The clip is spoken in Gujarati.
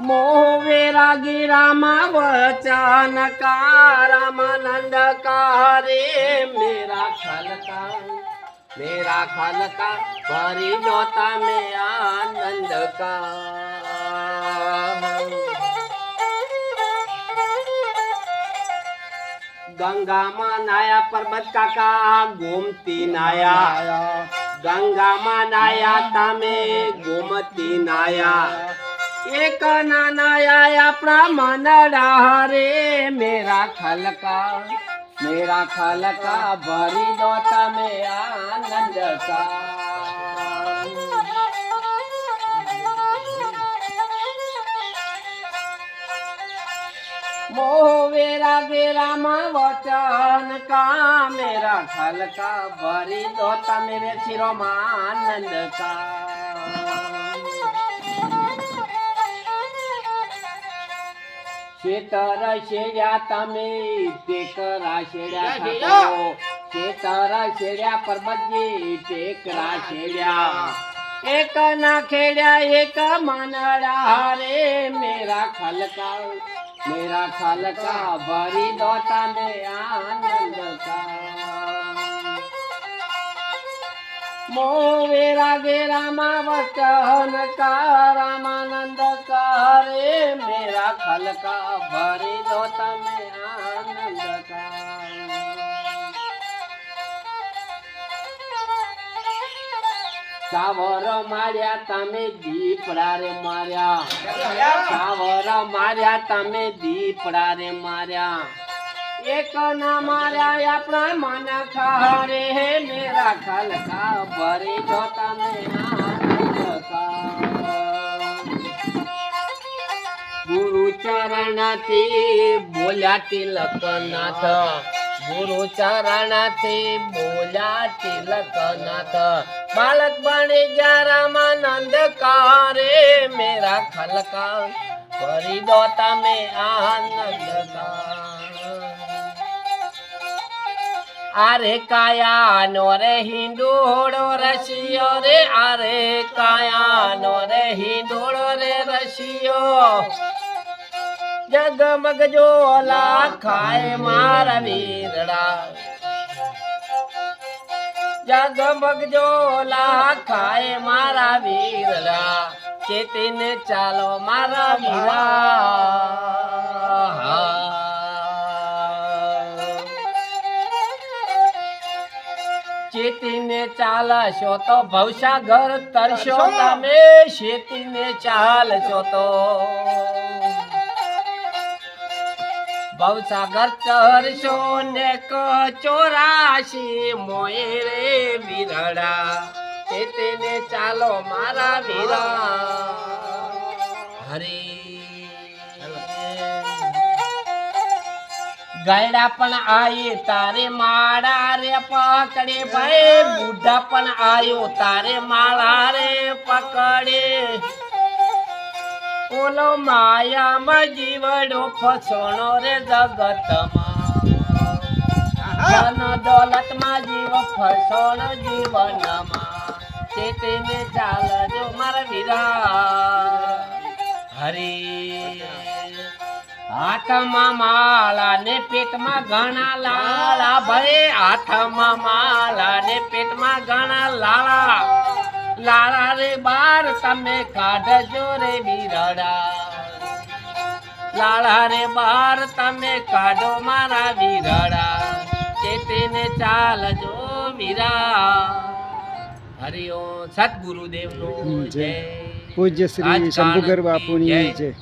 મોવેરા રામા વચન કારામાનંદ કારે મેરા ખલકા મેરા ખલકા ભરી જોતા મે આનંદ કા ગંગામાં નાયા પર્વત કાકા, ગોમતી નાયા. ગંગામાં નાયા તમે, ગોમતી નાયા. એક નાના આપણા મનડા રે મેરા ખલકા મેરા ખલકા, ભરી દો તમે આનંદ કા મોવેરા વેરામાં વચન કા, મેરા ખલકા, ભરી દો તમે રે શિરોમાં આનંદ કા શેતર શેડ્યા તમે ટેકરા શેડ્યા ઠાકોરો. શેતર શેડ્યા પરબતજી ટેકરા શેડ્યા એક ના ખેડ્યા એક માનડા રે મેરા ખલકા મેરા ખલકા ભરી દો તમે આનંદ કા મોવેરા ગેરામાં વચન કારામાનંદ કરે મેરા ખલકા ભરી દો તમે આનંદ સાવર માર્યા તમે દીપડા રે માર્યા. સાવર માર્યા તમે દીપડા રે માર્યા. એક ના માર્યા આપણા મન ખારે હે મેરા ખલકા ભરી જો તમે ગુરુ ચરણથી બોલ્યા તિલકનાથ ગુરુ ચરણથી બોલ્યા તિલકનાથ બાળક બની ગયા રામાનંદ કારે મેરા ખલકા કરી દો તમે આનંદ કા આરે કાયા નો રે હિંડોળો રસિયો રે, આરે કાયા નો રે હિંડોળો રે રસિયો. જગમગ જોલા ખાય મારા વીરડા. જગમગ જોલા ખાય મારા વીરડા. ચેતીને ચાલો મારા વીરા. ચાલશો તો ભવસાગર તરશો તમે શેતીને ચાલશો તો. ભવસાગર તરશો ને ચોરાશી મોય રે વીરડા ચેતીને ચાલો મારા વિરા હરી ગયડા પણ આયે, તારે માળા રે પકડે ભાઈ. બુઢા પણ આયો, તારે માળા રે પકડે. ઓલો માયામાં જીવડો ફસણો રે જગતમાં. દોલતમાં જીવ ફસોણ જીવનમાં. ચેતીને ચાલજો મારા વીરા હરી હાથમાં માળા ને પેટમાં ઘણા લાળા ભરે હાથમાં માળા ને પેટમાં ઘણા લાળા લાળા રે બાર તમે કાઢજો રે વીરડા. લાળા રે બાર તમે કાઢો મારા વિરડા. ચેતીને ચાલજો વીરા હરિઓમ સદગુરુદેવનું જય. જય. પૂજ્ય શ્રી શંભુગર બાપુની. જય.